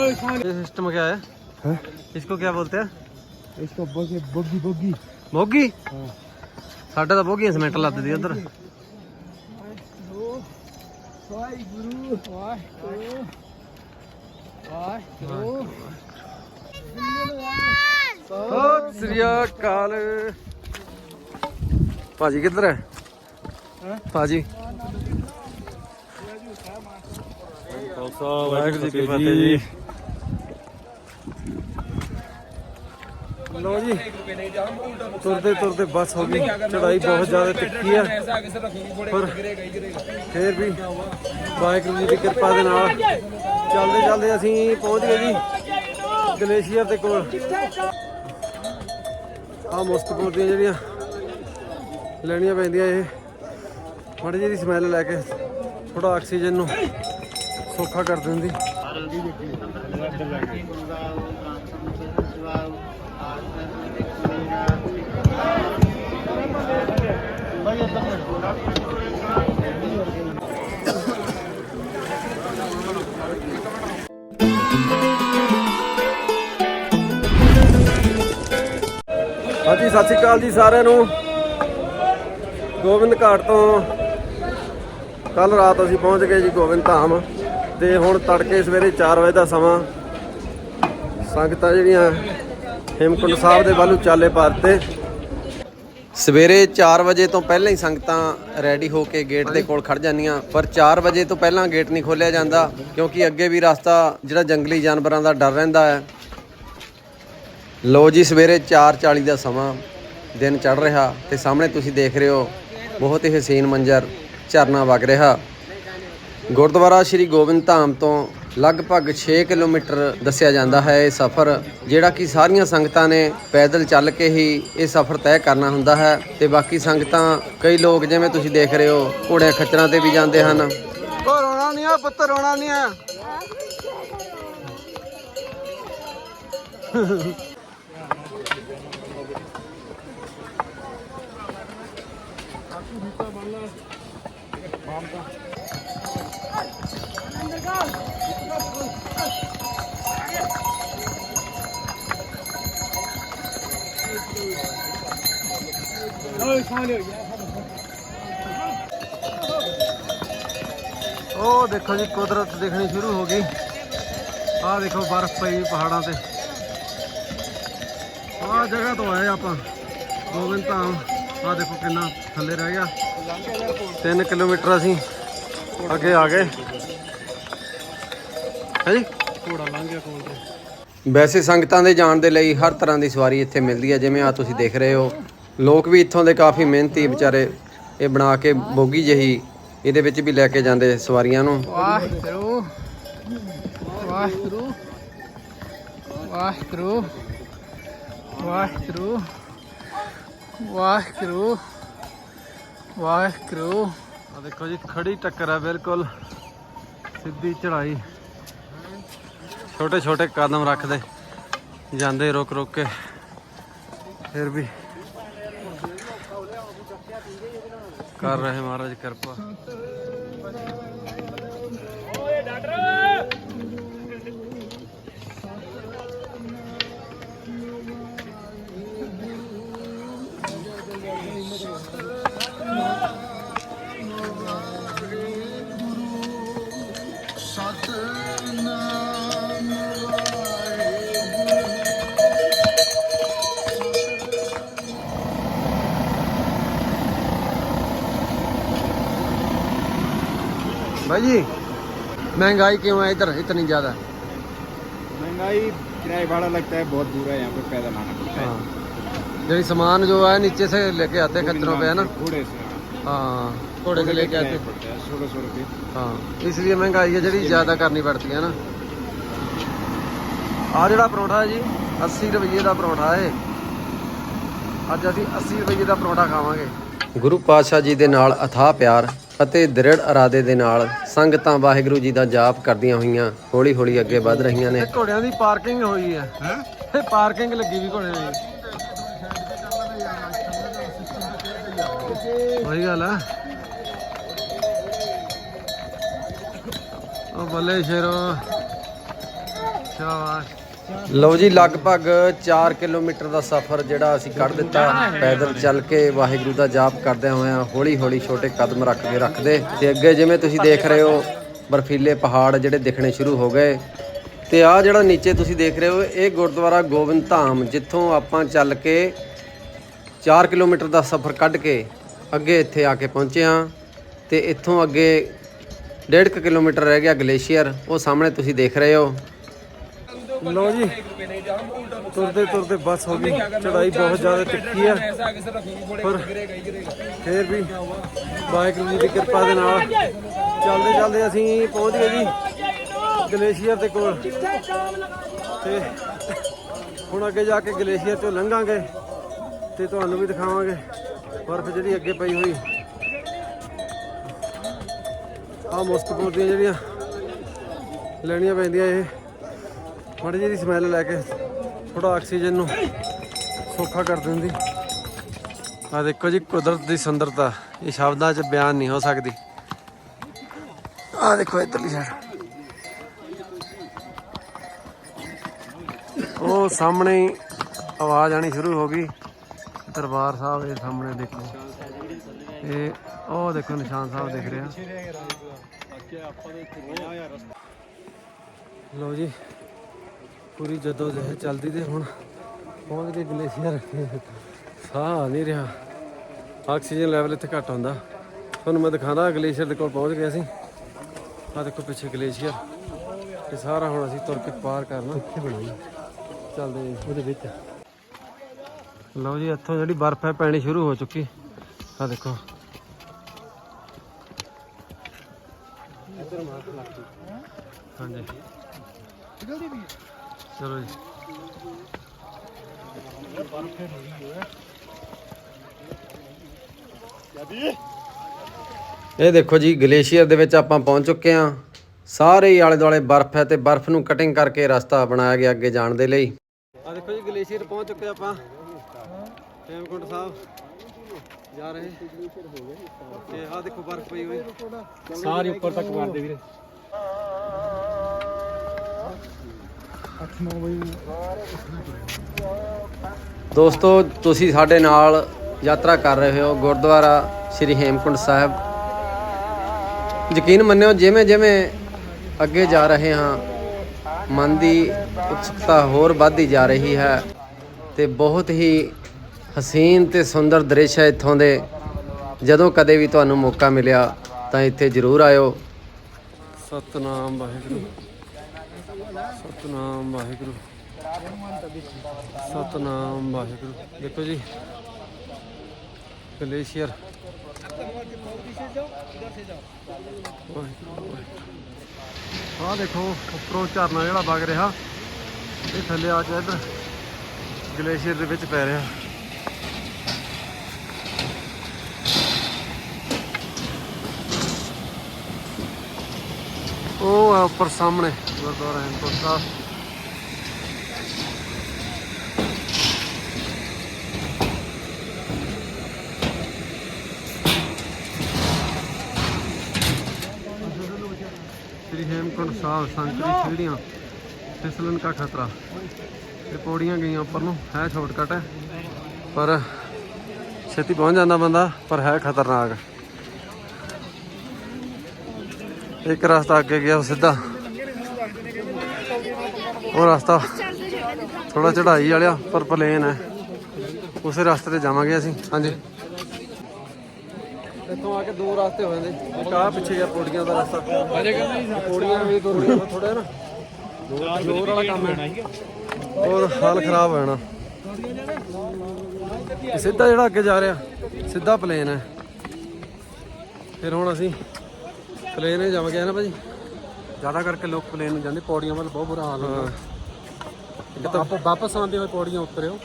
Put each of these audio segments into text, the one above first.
ये सिस्टम क्या है हैं? इसको क्या बोलते हैं इसको बगी बगी बगी ਬੋਗੀ ਸਾਡੇ ਤਾਂ ਬੋਗੀਆਂ ਸਮੈਂਟ ਲੱਦਦੀ ਉਧਰ ਵਾਹਿਗੁਰੂ ਵਾਹਿਗੁਰੂ ਵਾਹਿਗੁਰੂ ਸਤਿ ਸ੍ਰੀ ਅਕਾਲ ਭਾਜੀ ਕਿੱਧਰ ਹੈ ਭਾਜੀ ਵਾਹਿਗੁਰੂ ਜੀ ਕੀ ਫਤਿਹ ਜੀ ਲੋ ਜੀ। ਤੁਰਦੇ ਤੁਰਦੇ ਬੱਸ ਹੋ ਗਈ। ਚੜਾਈ ਬਹੁਤ ਜ਼ਿਆਦਾ ਤਿੱਖੀ ਆ। ਪਰ ਫੇਰ ਵੀ ਵਾਹਿਗੁਰੂ ਜੀ ਦੀ ਕਿਰਪਾ ਦੇ ਨਾਲ ਚੱਲਦੇ ਚੱਲਦੇ ਅਸੀਂ ਪਹੁੰਚ ਗਏ ਜੀ ਗਲੇਸ਼ੀਅਰ ਦੇ ਕੋਲ। ਆ ਮੁਸਤਪੁਰ ਦੀਆਂ ਜਿਹੜੀਆਂ ਲੈਣੀਆਂ ਪੈਂਦੀਆਂ ਇਹ। ਮਾੜੀ ਜਿਹੀ ਸਮੈਲ ਲੈ ਕੇ ਥੋੜਾ ਆਕਸੀਜਨ ਨੂੰ ਸੌਖਾ ਕਰ ਦਿੰਦੀ। ਹਾਂਜੀ ਸਤਿ ਸ਼੍ਰੀ ਅਕਾਲ ਜੀ ਸਾਰਿਆਂ ਨੂੰ। ਗੋਬਿੰਦ ਘਾਟ ਤੋਂ ਕੱਲ ਰਾਤ ਅਸੀਂ ਪਹੁੰਚ ਗਏ ਜੀ ਗੋਬਿੰਦ ਧਾਮ ਤੇ ਹੁਣ ਤੜਕੇ ਸਵੇਰੇ 4 ਵਜੇ ਦਾ ਸਮਾਂ। ਸੰਗਤਾਂ ਜਿਹੜੀਆਂ ਹੇਮਕੁੰਡ ਸਾਹਿਬ ਦੇ ਵੱਲੋਂ ਚਾਲੇ ਪਾਤੇ ਸਵੇਰੇ 4 ਵਜੇ ਤੋਂ ਪਹਿਲਾਂ ਹੀ ਸੰਗਤਾਂ ਰੈਡੀ ਹੋ ਕੇ ਗੇਟ ਦੇ ਕੋਲ ਖੜ ਜਾਂਦੀਆਂ ਪਰ 4 ਵਜੇ ਤੋਂ ਪਹਿਲਾਂ ਗੇਟ ਨਹੀਂ ਖੋਲਿਆ ਜਾਂਦਾ ਕਿਉਂਕਿ ਅੱਗੇ ਵੀ ਰਸਤਾ ਜਿਹੜਾ ਜੰਗਲੀ ਜਾਨਵਰਾਂ ਦਾ ਡਰ ਰਹਿੰਦਾ ਹੈ। ਲੋ ਜੀ, ਸਵੇਰੇ 4:40 ਦਾ ਸਮਾਂ, ਦਿਨ ਚੜ ਰਿਹਾ ਤੇ ਸਾਹਮਣੇ ਤੁਸੀਂ ਦੇਖ ਰਹੇ ਹੋ, ਬਹੁਤ ਹੀ ਹਸੀਨ ਮੰਜ਼ਰ, ਝਰਨਾ ਵਗ ਰਿਹਾ। ਗੁਰਦੁਆਰਾ ਸ੍ਰੀ ਗੋਬਿੰਦ ਧਾਮ ਤੋਂ ਲਗਭਗ 6 ਕਿਲੋਮੀਟਰ ਦੱਸਿਆ ਜਾਂਦਾ ਹੈ ਇਹ ਸਫ਼ਰ, ਜਿਹੜਾ ਕਿ ਸਾਰੀਆਂ ਸੰਗਤਾਂ ਨੇ ਪੈਦਲ ਚੱਲ ਕੇ ਹੀ ਇਹ ਸਫ਼ਰ ਤੈਅ ਕਰਨਾ ਹੁੰਦਾ ਹੈ ਤੇ ਬਾਕੀ ਸੰਗਤਾਂ, ਕਈ ਲੋਕ ਜਿਵੇਂ ਤੁਸੀਂ ਦੇਖ ਰਹੇ ਹੋ, ਘੋੜਿਆਂ ਖੱਚਰਾਂ ਤੇ ਵੀ ਜਾਂਦੇ ਹਨ। ਕੋ ਰੋਣਾ ਨਹੀਂ ਆ, ਪੁੱਤ, ਰੋਣਾ ਨਹੀਂ ਆ। ਉਹ ਦੇਖੋ ਜੀ ਕੁਦਰਤ ਦਿਖਣੀ ਸ਼ੁਰੂ ਹੋ ਗਈ ਆਹ ਦੇਖੋ ਬਰਫ਼ ਪਈ ਪਹਾੜਾਂ ਤੇ ਆਹ ਜਗ੍ਹਾ ਤੋਂ ਆਏ ਆਪਾਂ ਗੋਬਿੰਦ ਧਾਮ ਆਹ ਦੇਖੋ ਕਿੰਨਾ ਥੱਲੇ ਰਹਿ ਗਿਆ। 3 ਕਿਲੋਮੀਟਰ ਅਸੀਂ ਅੱਗੇ ਆ ਗਏ। ਹੈ ਜੀ? ਘੋੜਾ ਲੰਘ ਗਿਆ ਕੋਲ ਤੇ। ਵੈਸੇ ਸੰਗਤਾਂ ਦੇ ਜਾਣ ਦੇ ਲਈ ਹਰ ਤਰ੍ਹਾਂ ਦੀ ਸਵਾਰੀ ਇੱਥੇ ਮਿਲਦੀ ਹੈ ਜਿਵੇਂ ਆ ਤੁਸੀਂ ਦੇਖ ਰਹੇ ਹੋ। ਲੋਕ ਵੀ ਇੱਥੋਂ ਦੇ ਕਾਫੀ ਮਿਹਨਤੀ ਵਿਚਾਰੇ ਇਹ ਬਣਾ ਕੇ ਬੋਗੀ ਜਹੀ ਇਹਦੇ ਵਿੱਚ ਵੀ ਲੈ ਕੇ ਜਾਂਦੇ ਸਵਾਰੀਆਂ ਨੂੰ। ਵਾਹਿਗੁਰੂ ਵਾਹਿਗੁਰੂ ਵਾਹਿਗੁਰੂ ਵਾਹਿਗੁਰੂ। ਵਾਹਿਗੁਰੂ ਵਾਹਿਗੁਰੂ। ਆ ਦੇਖੋ ਜੀ, ਖੜੀ ਟੱਕਰ ਹੈ ਬਿਲਕੁਲ। ਸਿੱਧੀ ਚੜਾਈ ਛੋਟੇ ਛੋਟੇ ਕਦਮ ਰੱਖਦੇ। ਜਾਂਦੇ ਰੁਕ ਰੁਕ ਕੇ। ਫਿਰ ਵੀ ਕਰ ਰਹੇ ਮਹਾਰਾਜ ਕਿਰਪਾ। भाई जी महंगाई क्यों है इधर इतनी ज्यादा महंगाई किराया भाड़ा लगता है बहुत दूर है यहाँ पे पैदल आना पड़ता है ਜਿਹੜੀ सामान जो है नीचे से लेके आते हैं खच्चरों पे है ना घोड़े से हाँ घोड़े से लेके आते हैं पड़ता है सोलह सौ रुपये ਹਾਂ ਇਸ ਲਈ ਮਹਿੰਗਾਈ ਹੈ ਜਿਹੜੀ ਜ਼ਿਆਦਾ ਕਰਨੀ ਪੜਦੀ ਹੈ ਨਾ ਆ ਜਿਹੜਾ ਪਰੌਂਠਾ ਹੈ ਜੀ 80 ਰੁਪਏ ਦਾ ਪਰੌਂਠਾ ਹੈ ਅੱਜ ਅਸੀਂ 80 ਰੁਪਏ ਦਾ ਪਰੌਂਠਾ ਖਾਵਾਂਗੇ ਗੁਰੂ ਪਾਤਸ਼ਾਹ ਜੀ ਦੇ ਨਾਲ ਅਥਾਹ ਪਿਆਰ ਅਤੇ ਦ੍ਰਿੜ ਇਰਾਦੇ ਦੇ ਨਾਲ ਸੰਗਤਾਂ ਵਾਹਿਗੁਰੂ ਜੀ ਦਾ ਜਾਪ ਕਰਦੀਆਂ ਹੋਈਆਂ ਹੌਲੀ-ਹੌਲੀ ਅੱਗੇ ਵੱਧ ਰਹੀਆਂ ਨੇ। ਘੋੜਿਆਂ ਦੀ ਪਾਰਕਿੰਗ ਹੋਈ ਹੈ। ਹੈ? ਪਾਰਕਿੰਗ ਲੱਗੀ ਵੀ ਘੋੜਿਆਂ ਦੀ। ਵਹੀ ਗੱਲ ਆ। ਉਹ ਬੱਲੇ ਸ਼ੇਰੋ। ਸ਼ਾਬਾਸ਼। ਲਓ ਜੀ, ਲਗਭਗ 4 ਕਿਲੋਮੀਟਰ ਦਾ ਸਫ਼ਰ ਜਿਹੜਾ ਅਸੀਂ ਕੱਢ ਦਿੱਤਾ। ਪੈਦਲ ਚੱਲ ਕੇ ਵਾਹਿਗੁਰੂ ਦਾ ਜਾਪ ਕਰਦਿਆਂ ਹੋਇਆਂ ਹੌਲੀ ਹੌਲੀ ਛੋਟੇ ਕਦਮ ਰੱਖ ਕੇ ਰੱਖਦੇ। ਤੇ ਅੱਗੇ ਜਿਵੇਂ ਤੁਸੀਂ ਦੇਖ ਰਹੇ ਹੋ, ਬਰਫੀਲੇ ਪਹਾੜ ਜਿਹੜੇ ਦਿਖਣੇ ਸ਼ੁਰੂ ਹੋ ਗਏ। ਤੇ ਆ ਜਿਹੜਾ ਨੀਚੇ ਤੁਸੀਂ ਦੇਖ ਰਹੇ ਹੋ, ਇਹ ਗੁਰਦੁਆਰਾ ਗੋਬਿੰਦ ਧਾਮ, ਜਿੱਥੋਂ ਆਪਾਂ ਚੱਲ ਕੇ 4 ਕਿਲੋਮੀਟਰ ਦਾ ਸਫ਼ਰ ਕੱਢ ਕੇ ਅੱਗੇ ਇੱਥੇ ਆ ਕੇ ਪਹੁੰਚੇ ਹਾਂ। ਤੇ ਇੱਥੋਂ ਅੱਗੇ 1.5 ਕਿਲੋਮੀਟਰ ਰਹਿ ਗਿਆ ਗਲੇਸ਼ੀਅਰ। ਉਹ ਸਾਹਮਣੇ ਤੁਸੀਂ ਦੇਖ ਰਹੇ ਹੋ। ਲੋ ਜੀ, ਤੁਰਦੇ ਤੁਰਦੇ ਬੱਸ ਹੋ ਗਈ। ਚੜਾਈ ਬਹੁਤ ਜ਼ਿਆਦਾ ਤਿੱਖੀ ਆ। ਪਰ ਫੇਰ ਵੀ ਵਾਹਿਗੁਰੂ ਜੀ ਦੀ ਕਿਰਪਾ ਦੇ ਨਾਲ ਚੱਲਦੇ ਚੱਲਦੇ ਅਸੀਂ ਪਹੁੰਚ ਗਏ ਜੀ ਗਲੇਸ਼ੀਅਰ ਦੇ ਕੋਲ। ਤੇ ਹੁਣ ਅੱਗੇ ਜਾ ਕੇ ਗਲੇਸ਼ੀਅਰ ਤੋਂ ਲੰਘਾਂਗੇ ਤੇ ਤੁਹਾਨੂੰ ਵੀ ਦਿਖਾਵਾਂਗੇ ਬਰਫ਼ ਜਿਹੜੀ ਅੱਗੇ ਪਈ ਹੋਈ। ਆ ਮੁਸਤਪੁਰ ਦੀਆਂ ਜਿਹੜੀਆਂ ਲੈਣੀਆਂ ਪੈਂਦੀਆਂ ਇਹ। ਮਾੜੀ ਜਿਹੀ ਸਮੈਲ ਲੈ ਕੇ ਥੋੜਾ ਆਕਸੀਜਨ ਨੂੰ ਸੌਖਾ ਕਰ ਦਿੰਦੀ। ਆ ਦੇਖੋ ਜੀ, ਕੁਦਰਤ ਦੀ ਸੁੰਦਰਤਾ, ਇਹ ਸ਼ਬਦਾਂ 'ਚ ਬਿਆਨ ਨਹੀਂ ਹੋ ਸਕਦੀ। ਆ ਦੇਖੋ ਇੱਧਰਲੀ ਸਾਈਡ ਉਹ ਸਾਹਮਣੇ ਆਵਾਜ਼ ਆਣੀ ਸ਼ੁਰੂ ਹੋ ਗਈ। ਦਰਬਾਰ ਸਾਹਿਬ ਦੇ ਸਾਹਮਣੇ ਦੇਖੋ। ਇਹ ਉਹ ਦੇਖੋ ਨਿਸ਼ਾਨ ਸਾਹਿਬ ਦਿਖ ਰਿਹਾ ਲਓ ਜੀ। ਪੂਰੀ ਜਦੋਂ ਜਹ ਚੱਲਦੀ ਤੇ ਹੁਣ ਪਹੁੰਚ ਗਏ ਗਲੇਸ਼ੀਅਰ ਸਾਹ ਨਹੀਂ ਰਿਹਾ। ਆਕਸੀਜਨ ਲੈਵਲ ਇੱਥੇ ਘੱਟ ਹੁੰਦਾ। ਤੁਹਾਨੂੰ ਮੈਂ ਦਿਖਾਉਂਦਾ ਗਲੇਸ਼ੀਅਰ ਦੇ ਕੋਲ ਪਹੁੰਚ ਗਏ ਅਸੀਂ। ਆ ਦੇਖੋ ਪਿੱਛੇ ਗਲੇਸ਼ੀਅਰ। ਇਹ ਸਾਰਾ ਹੁਣ ਅਸੀਂ ਤੁਰ ਕੇ ਪਾਰ ਕਰਨਾ ਇੱਥੇ ਬਣਾਈ। ਚੱਲਦੇ ਉਹਦੇ ਵਿੱਚ। ਲਓ ਜੀ ਇੱਥੋਂ ਜਿਹੜੀ ਬਰਫ਼ ਹੈ ਪੈਣੀ ਸ਼ੁਰੂ ਹੋ ਚੁੱਕੀ। ਆ ਦੇਖੋ। ਇਹ ਦੇਖੋ ਜੀ ਗਲੇਸ਼ੀਅਰ ਦੇ ਵਿੱਚ ਆਪਾਂ ਪਹੁੰਚ ਚੁੱਕੇ ਆ ਸਾਰੇ ਹੀ ਆਲੇ ਦੁਆਲੇ ਬਰਫ਼ ਹੈ ਤੇ ਬਰਫ਼ ਨੂੰ ਕਟਿੰਗ ਕਰਕੇ ਰਸਤਾ ਬਣਾਇਆ ਗਿਆ ਅੱਗੇ ਜਾਣ ਦੇ ਲਈ। ਆ ਦੇਖੋ ਜੀ ਗਲੇਸ਼ੀਅਰ ਪਹੁੰਚ ਚੁੱਕੇ ਆਪਾਂ। ਹੇਮਕੁੰਟ ਸਾਹਿਬ ਜਾ ਰਹੇ। ਤੇ ਆ ਦੇਖੋ ਬਰਫ਼ ਪਈ ਹੋਈ। ਸਾਰੀ ਉੱਪਰ ਤੱਕ ਵਰਦੇ ਵੀਰੇ। ਦੋਸਤੋ, ਤੁਸੀਂ ਸਾਡੇ ਨਾਲ ਯਾਤਰਾ ਕਰ ਰਹੇ ਹੋ ਗੁਰਦੁਆਰਾ ਸ੍ਰੀ ਹੇਮਕੁੰਟ ਸਾਹਿਬ। ਯਕੀਨ ਮੰਨਿਓ ਜਿਵੇਂ ਜਿਵੇਂ ਅੱਗੇ ਜਾ ਰਹੇ ਹਾਂ, ਮਨ ਦੀ ਉਤਸੁਕਤਾ ਹੋਰ ਵੱਧਦੀ ਜਾ ਰਹੀ ਹੈ ਤੇ ਬਹੁਤ ਹੀ ਹਸੀਨ ਤੇ ਸੁੰਦਰ ਦ੍ਰਿਸ਼ ਹੈ ਇੱਥੋਂ ਦੇ। ਜਦੋਂ ਕਦੇ ਵੀ ਤੁਹਾਨੂੰ ਮੌਕਾ ਮਿਲਿਆ ਤਾਂ ਇੱਥੇ ਜ਼ਰੂਰ ਆਇਓ। ਸਤਨਾਮ ਵਾਹਿਗੁਰੂ। ਸਤਨਾਮ ਵਾਹਿਗੁਰੂ। ਸਤਨਾਮ ਵਾਹਿਗੁਰੂ। ਦੇਖੋ ਜੀ, ਗਲੇਸ਼ੀਅਰ। ਆਹ ਦੇਖੋ, ਉੱਪਰੋਂ ਝਰਨਾ ਜਿਹੜਾ ਵਗ ਰਿਹਾ, ਇਹ ਥੱਲੇ ਆ ਕੇ ਇੱਧਰ ਗਲੇਸ਼ੀਅਰ ਦੇ ਵਿੱਚ ਪੈ ਰਿਹਾ। ਉਹ ਆ ਉੱਪਰ ਸਾਹਮਣੇ, ਗੁਰਦੁਆਰਾ ਹੈਮਕੁੰਟ ਸਾਹਿਬ। ਸ੍ਰੀ ਹੇਮਕੁੰਟ ਸਾਹਿਬ ਸੰਕਰੀ ਸੀੜੀਆਂ ਫਿਸਲਣ ਦਾ ਖਤਰਾ। ਇਹ ਪੌੜੀਆਂ ਗਈਆਂ ਉੱਪਰ ਨੂੰ, ਹੈ ਸ਼ਾਰਟਕਟ ਹੈ। ਪਰ ਛੇਤੀ ਪਹੁੰਚ ਜਾਂਦਾ ਬੰਦਾ, ਪਰ ਹੈ ਖਤਰਨਾਕ। ਇੱਕ ਰਸਤਾ ਅੱਗੇ ਗਿਆ ਸਿੱਧਾ। ਉਹ ਰਸਤਾ ਥੋੜਾ ਚੜਾਈ ਵਾਲਿਆ, ਪਰ ਪਲੇਨ ਹੈ। ਉਸੇ ਰਸਤੇ ਤੇ ਜਾਵਾਂਗੇ ਅਸੀਂ। ਹਾਂਜੀ। ਇੱਥੋਂ ਆ ਕੇ ਦੋ ਰਸਤੇ ਹੋ ਜਾਂਦੇ। ਇੱਕ ਆਹ ਪਿੱਛੇ ਗਿਆ ਪੌੜੀਆਂ ਦਾ ਰਸਤਾ। ਪੌੜੀਆਂ ਵੀ ਤੁਰਨੀਆਂ ਥੋੜਾ ਨਾ। ਜ਼ੋਰ ਵਾਲਾ ਕੰਮ ਹੈ। ਉਹ ਹਾਲ ਖਰਾਬ ਹੋ ਜਾਣਾ। ਸਿੱਧਾ ਜਿਹੜਾ ਅੱਗੇ ਜਾ ਰਿਹਾ, ਸਿੱਧਾ ਪਲੇਨ ਹੈ। ਫਿਰ ਹੁਣ ਅਸੀਂ ਪਲੇਨ ਹੀ ਜਮ ਗਿਆ ਨਾ ਭਾਜੀ। ਜ਼ਿਆਦਾ ਕਰਕੇ ਲੋਕ ਪਲੇਨ ਨੂੰ ਜਾਂਦੇ ਪੌੜੀਆਂ ਵੱਲ ਬਹੁਤ ਬੁਰਾ ਹਾਲ ਹੁੰਦਾ। ਇਹ ਤਾਂ ਵਾਪਸ ਆਉਂਦੇ ਹੋਏ ਪੌੜੀਆਂ ਉਤਰਿਓ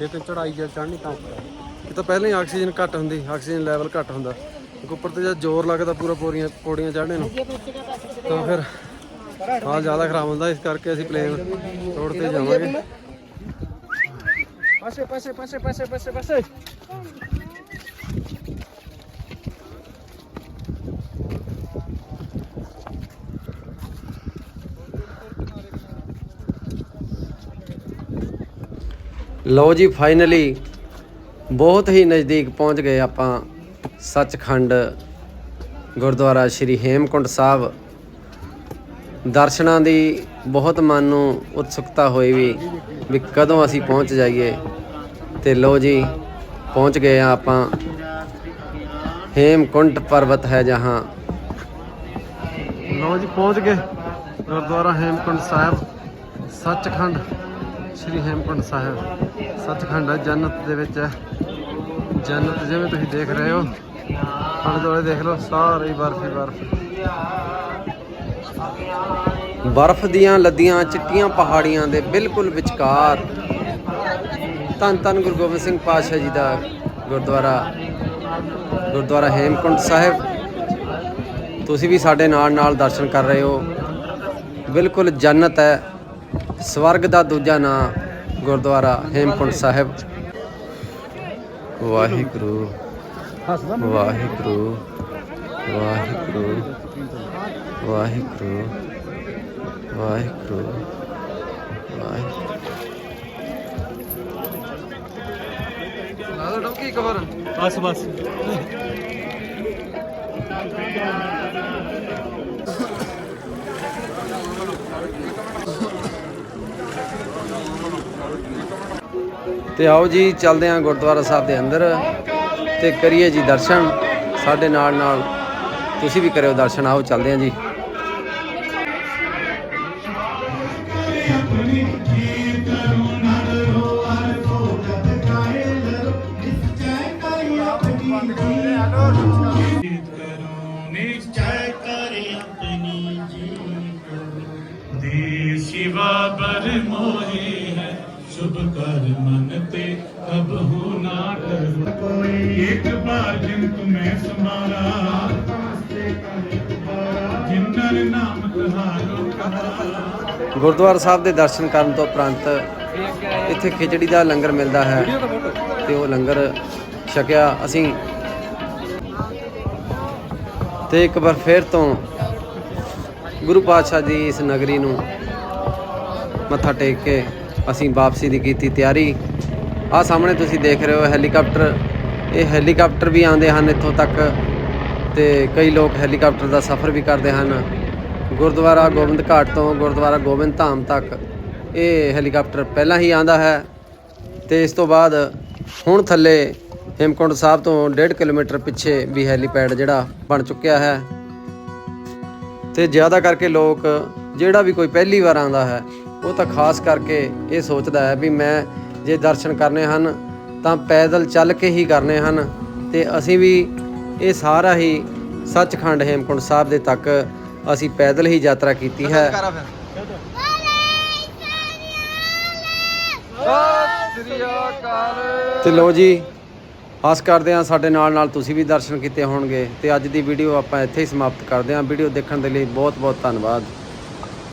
ਲੇਕਿਨ ਚੜਾਈ ਜਾਂ ਚੜ੍ਹਨੀ ਤਾਂ ਉੱਪਰ ਇਹ ਤਾਂ ਪਹਿਲਾਂ ਹੀ ਆਕਸੀਜਨ ਘੱਟ ਹੁੰਦੀ ਆਕਸੀਜਨ ਲੈਵਲ ਘੱਟ ਹੁੰਦਾ। ਉੱਪਰ ਤੇ ਜਦ ਜ਼ੋਰ ਲੱਗਦਾ ਪੂਰਾ ਪੌੜੀਆਂ ਪੌੜੀਆਂ ਚੜ੍ਹਨੇ ਨੂੰ ਤਾਂ ਫਿਰ ਹਾਲ ਜ਼ਿਆਦਾ ਖਰਾਬ ਹੁੰਦਾ। ਇਸ ਕਰਕੇ ਅਸੀਂ ਪਲੇਨ ਰੋਡ ਤੇ ਜਾਵਾਂਗੇ। ਪਾਸੇ ਪਾਸੇ ਪਾਸੇ ਪਾਸੇ ਪਾਸੇ ਪਾਸੇ। ਲਓ ਜੀ ਫਾਈਨਲੀ ਬਹੁਤ ਹੀ ਨਜ਼ਦੀਕ ਪਹੁੰਚ ਗਏ ਆਪਾਂ ਸੱਚਖੰਡ ਗੁਰਦੁਆਰਾ ਸ਼੍ਰੀ ਹੇਮਕੁੰਟ ਸਾਹਿਬ। ਦਰਸ਼ਨਾਂ ਦੀ ਬਹੁਤ ਮਨ ਨੂੰ ਉਤਸੁਕਤਾ ਹੋਈ ਵੀ ਵੀ ਕਦੋਂ ਅਸੀਂ ਪਹੁੰਚ ਜਾਈਏ। ਤੇ ਲੋ ਜੀ, ਪਹੁੰਚ ਗਏ ਆ ਆਪਾਂ ਹੇਮਕੁੰਟ ਪਰਬਤ ਹੈ ਜਹਾਂ। ਲਓ ਜੀ, ਪਹੁੰਚ ਗਏ ਗੁਰਦੁਆਰਾ ਹੇਮਕੁੰਟ ਸਾਹਿਬ, ਸੱਚਖੰਡ। ਸ੍ਰੀ ਹੇਮਕੁੰਟ ਸਾਹਿਬ, ਸੱਚਖੰਡ ਜੰਨਤ ਦੇ ਵਿੱਚ ਹੈ ਜੰਨਤ ਜਿਵੇਂ ਤੁਸੀਂ ਦੇਖ ਰਹੇ ਹੋ ਆਲੇ ਦੁਆਲੇ ਦੇਖ ਲਓ, ਸਾਰੀ ਬਰਫ ਹੀ ਬਰਫ। ਬਰਫ਼ ਦੀਆਂ ਲੱਦੀਆਂ, ਚਿੱਟੀਆਂ ਪਹਾੜੀਆਂ ਦੇ ਬਿਲਕੁਲ ਵਿਚਕਾਰ। ਧੰਨ ਧੰਨ ਗੁਰੂ ਗੋਬਿੰਦ ਸਿੰਘ ਪਾਤਸ਼ਾਹ ਜੀ ਦਾ ਗੁਰਦੁਆਰਾ ਗੁਰਦੁਆਰਾ ਹੇਮਕੁੰਟ ਸਾਹਿਬ। ਤੁਸੀਂ ਵੀ ਸਾਡੇ ਨਾਲ ਨਾਲ ਦਰਸ਼ਨ ਕਰ ਰਹੇ ਹੋ। ਬਿਲਕੁਲ ਜੰਨਤ ਹੈ। ਸਵਰਗ ਦਾ ਦੂਜਾ ਨਾਮ ਗੁਰਦੁਆਰਾ ਹੇਮਕੁੰਟ ਸਾਹਿਬ ਵਾਹਿਗੁਰੂ ਵਾਹਿਗੁਰੂ ਵਾਹਿਗੁਰੂ ਵਾਹਿਗੁਰੂ ਵਾਹਿਗੁਰੂ ਵਾਹਿਗੁਰੂ ਨਾਲ ਡੋਕੀ ਕਵਰ ਬਸ ਬਸ Thank you. ਤੇ ਆਓ ਜੀ, ਚੱਲਦੇ ਹਾਂ ਗੁਰਦੁਆਰਾ ਸਾਹਿਬ ਦੇ ਅੰਦਰ ਤੇ ਕਰੀਏ ਜੀ ਦਰਸ਼ਨ ਸਾਡੇ ਨਾਲ ਨਾਲ ਤੁਸੀਂ ਵੀ ਕਰਿਓ ਦਰਸ਼ਨ। ਆਓ, ਚੱਲਦੇ ਹਾਂ ਜੀ। एक बार जिन तुम्हें समारा जिन्नर नाम तुम्हारो कहारा ਗੁਰਦੁਆਰਾ ਸਾਹਿਬ ਦੇ ਦਰਸ਼ਨ ਕਰਨ ਤੋਂ ਉਪਰੰਤ ਇੱਥੇ ਖਿਚੜੀ ਦਾ ਲੰਗਰ ਮਿਲਦਾ ਹੈ ਤੇ ਉਹ ਲੰਗਰ ਛਕਿਆ ਅਸੀਂ ਤੇ ਇੱਕ ਵਾਰ ਫੇਰ ਤੋਂ ਗੁਰੂ ਪਾਤਸ਼ਾਹ ਦੀ ਇਸ ਨਗਰੀ ਨੂੰ ਮੱਥਾ ਟੇਕ ਕੇ ਅਸੀਂ ਵਾਪਸੀ ਦੀ ਕੀਤੀ ਤਿਆਰੀ ਆਹ ਸਾਹਮਣੇ ਤੁਸੀਂ ਦੇਖ ਰਹੇ ਹੋ ਹੈਲੀਕਾਪਟਰ ਇਹ ਹੈਲੀਕਾਪਟਰ ਵੀ ਆਉਂਦੇ ਹਨ ਇੱਥੋਂ ਤੱਕ ਤੇ ਕਈ ਲੋਕ ਹੈਲੀਕਾਪਟਰ ਦਾ ਸਫ਼ਰ ਵੀ ਕਰਦੇ ਹਨ। ਗੁਰਦੁਆਰਾ ਗੋਬਿੰਦ ਘਾਟ ਤੋਂ ਗੁਰਦੁਆਰਾ ਗੋਬਿੰਦ ਧਾਮ ਤੱਕ ਇਹ ਹੈਲੀਕਾਪਟਰ ਪਹਿਲਾਂ ਹੀ ਆਂਦਾ ਹੈ ਤੇ ਇਸ ਤੋਂ ਬਾਅਦ ਹੁਣ ਥੱਲੇ ਹੇਮਕੁੰਟ ਸਾਹਿਬ ਤੋਂ 1.5 ਕਿਲੋਮੀਟਰ ਪਿੱਛੇ ਵੀ ਹੈਲੀਪੈਡ ਜਿਹੜਾ ਬਣ ਚੁੱਕਿਆ ਹੈ। ਤੇ ਜ਼ਿਆਦਾ ਕਰਕੇ ਲੋਕ ਜਿਹੜਾ ਵੀ ਕੋਈ ਪਹਿਲੀ ਵਾਰ ਆਂਦਾ ਹੈ, ਉਹ ਤਾਂ ਖਾਸ ਕਰਕੇ ਇਹ ਸੋਚਦਾ ਹੈ ਵੀ ਮੈਂ ਜੇ ਦਰਸ਼ਨ ਕਰਨੇ ਹਨ ਤਾਂ ਪੈਦਲ ਚੱਲ ਕੇ ਹੀ ਕਰਨੇ ਹਨ ਤੇ ਅਸੀਂ ਵੀ ਇਹ ਸਾਰਾ ਹੀ ਸੱਚਖੰਡ ਹੇਮਕੁੰਟ ਸਾਹਿਬ ਦੇ ਤੱਕ ਅਸੀਂ ਪੈਦਲ ਹੀ ਯਾਤਰਾ ਕੀਤੀ ਹੈ। ਤੇ ਲੋ ਜੀ ਆਸ ਕਰਦੇ ਹਾਂ ਸਾਡੇ ਨਾਲ ਨਾਲ ਤੁਸੀਂ ਵੀ ਦਰਸ਼ਨ ਕੀਤੇ ਹੋਣਗੇ ਤੇ ਅੱਜ ਦੀ ਵੀਡੀਓ ਆਪਾਂ ਇੱਥੇ ਹੀ ਸਮਾਪਤ ਕਰਦੇ ਹਾਂ। ਵੀਡੀਓ ਦੇਖਣ ਦੇ ਲਈ ਬਹੁਤ ਬਹੁਤ ਧੰਨਵਾਦ।